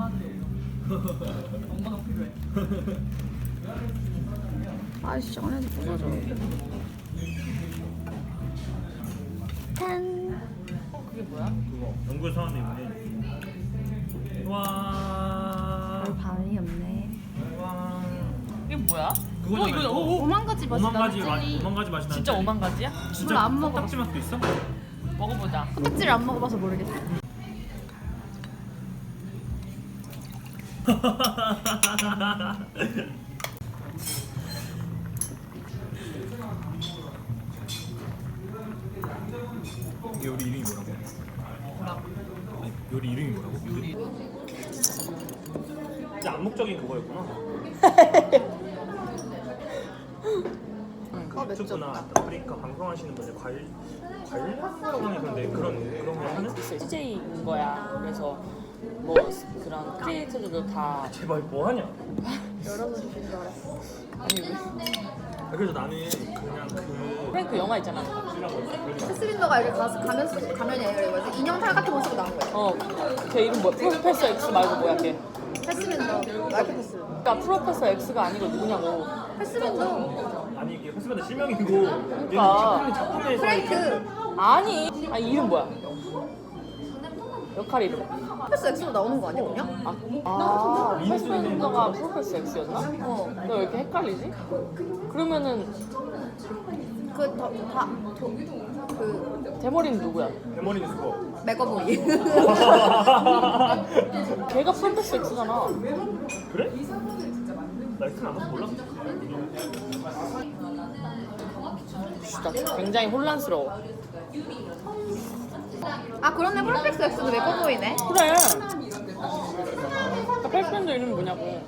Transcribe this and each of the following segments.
엄마가 필요해. 아이씨 안에도 부서져 짠 그게 뭐야? 그거 연구에 사는 있네. 와. 별 반응이 없네 와. 이게 뭐야? 그거잖아, 어, 이거. 오, 오. 오만 가지 맛이 오만 가지 맛, 오만 가지 맛이 나는데. 진짜 오만 가지야? 진짜 안 먹어봤어. 코딱지 맛도 있어? 먹어보자. 코딱지를 안 먹어봐서 모르겠어 이 요리 이름이 뭐라고? 아니, 요리 이름이 뭐라고? 요리. 진짜 암묵적인 그거였구나. 아, 맥주 없다. 아프리카 방송하시는 분들 관 관람이라고 하는 건데 그런 그런 거 하는? CJ인 거야. 그래서 뭐 그런 크리에이터들도 다 제발 뭐 하냐? 열어서 주신 줄 알았어 아니 왜 아, 그래서 나는 그냥 그 프랭크 영화 있잖아. 패스빈더가 이렇게 가서 가면 쓰- 가면이 아니라 뭐지 인형 탈 같은 거 쓰고 나온 거야 어, 걔 이름 뭐야? 프로페서 X 말고 뭐야 걔? 패스빈더 마이크 패스 그러니까 프로페서 X가 아니고 누구냐고. 패스빈더 아니 이게 허스밴드 실명이고 그러니까. 작품 작품에서 프랭크 아니, 아니 이름 뭐야? 역할 이름. 패스 X로 나오는 거 아니야 그냥? 아, 아 패스빈더가 프로페서 X였나? 어. 너왜 이렇게 헷갈리지? 그러면은 그다그 대머리는 누구야? 대머리는 그거 맥어보이 걔가 프로페서 X잖아. 그래? 나 X는 안 봐서 몰랐어 진짜 굉장히 혼란스러워. 아 그러네 프로펙스 X도 맥어보이네 그래. 그 패스빈더 이름이 뭐냐고.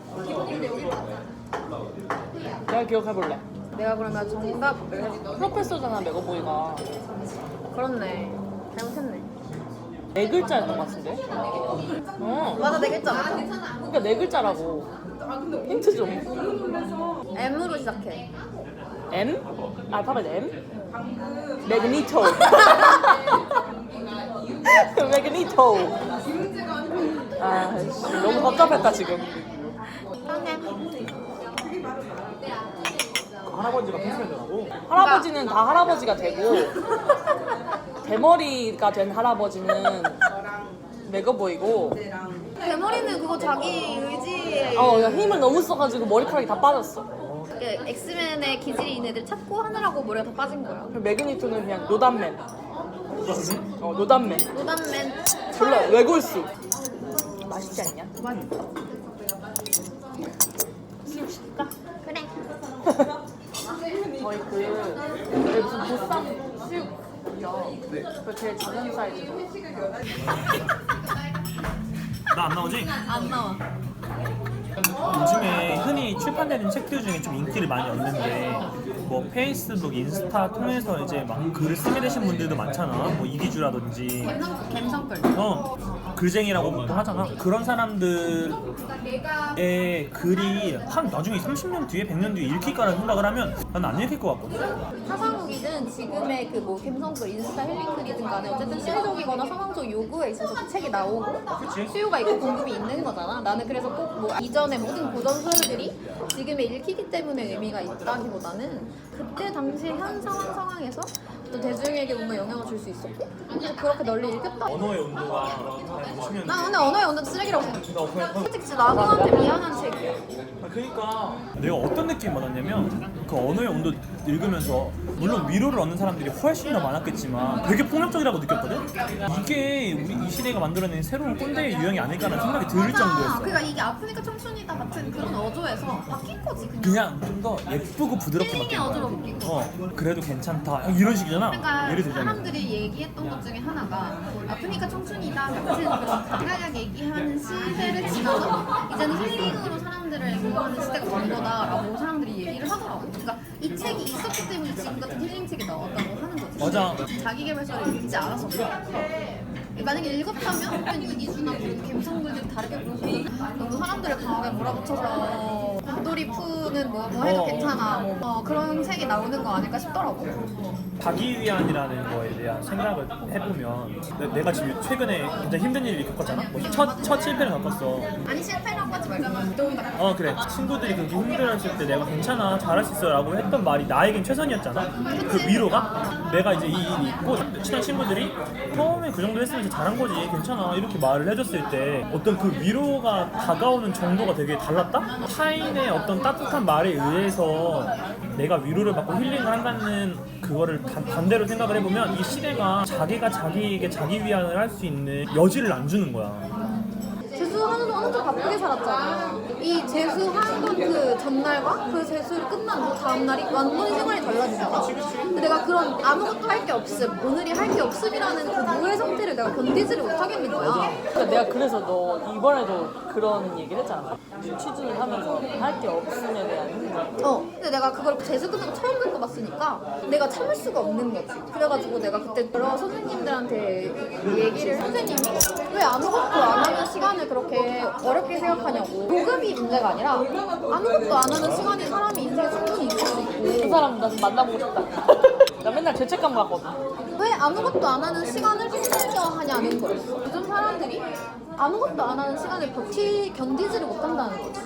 내가 기억해볼래. 내가 그러면 정답 프로페서잖아 메가보이가. 그렇네 잘못했네 네 글자였던 것 같은데? 어. 맞아 네 글자 그러니까 네 글자라고. 힌트 좀. M으로 시작해 M? 알파벳 M? 매그니토. 매그니토. 아, 씨, 너무 복잡했다 지금. 그 할아버지가 패스밴드라고? 할아버지는 다 할아버지가 되고 대머리가 된 할아버지는 매거보이고 대머리는 그거 자기 의지에 어 그냥 힘을 너무 써가지고 머리카락이 다 빠졌어. 이게 엑스맨의 기질이 있는 애들 찾고 하느라고 머리가 다 빠진 거야 그리고 매그니토는 그냥 노단맨. 어 노단맨. 노단맨 졸라 외골수. 맛있지 않냐? 맛있어 수육 시킬까? 그래 저희 그 무슨 보쌈 수육이요. 그 제일 작은 사이즈로. 나안 나오지? 안 나와 요즘에 출판되는 책들 중에 좀 인기를 많이 얻는데 뭐 페이스북, 인스타 통해서 이제 막 글을 쓰게 되신 분들도 많잖아. 뭐 이기주라든지. 갬성, 갬성글. 어 글쟁이라고 또 하잖아. 그런 사람들의 글이 한 나중에 30년 뒤에 100년 뒤에 읽힐 거라는 생각을 하면 난 안 읽힐 것 같거든. 사상욱이든 지금의 그 뭐 갬성글 인스타 힐링글이든 간에 어쨌든 시대적이거나 상황적 요구에 있어서 그 책이 나오고 그치? 수요가 있고 공급이 있는 거잖아. 나는 그래서 꼭 뭐 이전의 모든 고전 소설들이 지금에 읽히기 때문에 의미가 있다기보다는 그때 당시 현 상황 상황에서 또 대중에게 뭔가 영향을 줄 수 있었고 그래서 그렇게 널리 읽혔다. 언어의 온도가 한 50년 나 근데 언어의 언도 쓰레기라고 생각해. 나. 솔직히 진짜 나한테 미안한 책이야. 아, 그러니까 내가 어떤 느낌 받았냐면 그 언어의 온도 읽으면서 물론 위로를 얻는 사람들이 훨씬 더 많았겠지만 되게 폭력적이라고 느꼈거든. 이게 우리 이 시대가 만들어낸 새로운 꼰대의 유형이 아닐까라는 생각이 들. 정도였어. 그러니까 이게 아프니까 청춘이다 같은 그런 어조에서 바뀐 거지 그냥. 그냥 좀 더 예쁘고 부드럽게 힐링의 바뀐 어조로 거야. 바뀐 거. 어, 그래도 괜찮다. 이런 식이잖아. 그러니까 예를 들자면. 사람들이 얘기했던 것 중에 하나가 아프니까 청춘이다 같은 그런 강하게 얘기하는 시대를 지나서 이제는 힐링으로 사람들을 공부하는 시대가 된 거다라고 사람들이 얘기를 하더라고. 그러니까 이 책이 있었기 때문에 지금 같은 힐링 책이 나왔다고 하는 거지. 맞아. 자기계발서를 읽지 않아서 그래. 만약에 읽었다면 그냥 이기주나 그런 감성글들이 다르게 보고 너무 사람들을 강하게 몰아붙여서 곰돌이 푸는 뭐, 뭐 해도 어. 괜찮아 뭐 어, 그런 책이 나오는 거 아닐까 싶더라고 자기위안이라는 거에 대한 생각을 해보면 내- 내가 지금 최근에 굉장히 힘든 일을 겪었잖아. 뭐 첫, 첫 실패를 겪었어. 아니 실패라고 하지 말고 무덤다 어 그래 친구들이 그렇게 힘들어했을 때 내가 괜찮아 잘할 수 있어 라고 했던 말이 나에겐 최선이었잖아 그 위로가 내가 이제 이 일이 있고 친한 친구들이 처음에 그 정도 했으면 잘한 거지 괜찮아 이렇게 말을 해줬을 때 어떤 그 위로가 다가오는 정도가 되게 달랐다? 타인의 어떤 따뜻한 말에 의해서 내가 위로를 받고 힐링을 한다는 그거를 다- 반대로 생각을 해보면 이 시대가 자기가 자기에게 자기 위안을 할 수 있는 여지를 안 주는 거야 재수하는 동 엄청 바쁘게 살았잖아. 이그 전날과 그 재수를 끝난 그 다음날이 완전히 생활이 달라지잖아. 근데 내가 그런 아무것도 할 게 없음, 오늘이 할 게 없음이라는 그 무의 상태를 내가 견디지를 못하겠는 거야. 그러니까 내가 그래서 너 이번에도 그런 얘기를 했잖아. 취준을 하면서 할 게 없음에 대한 힘들. 어, 근데 내가 그걸 재수 끝나고 처음 겪어봤으니까 내가 참을 수가 없는 거지. 그래가지고 내가 그때 여러 선생님들한테 얘기를 선생님이 왜 아무것도 안 하는 시간을 그렇게 어렵게 생각하냐고. 보급이 문제가 아니라 아무것도 안 하는 시간이 사람이 인생에 충분히 있을 수 그 있고 사람 나 만나보고 싶다. 나 맨날 죄책감 갖거든. 왜 아무것도 안 하는 시간을 힘들게 하냐는 거였어. 요즘 사람들이 아무것도 안 하는 시간을 버티 견디지를 못한다는 거지.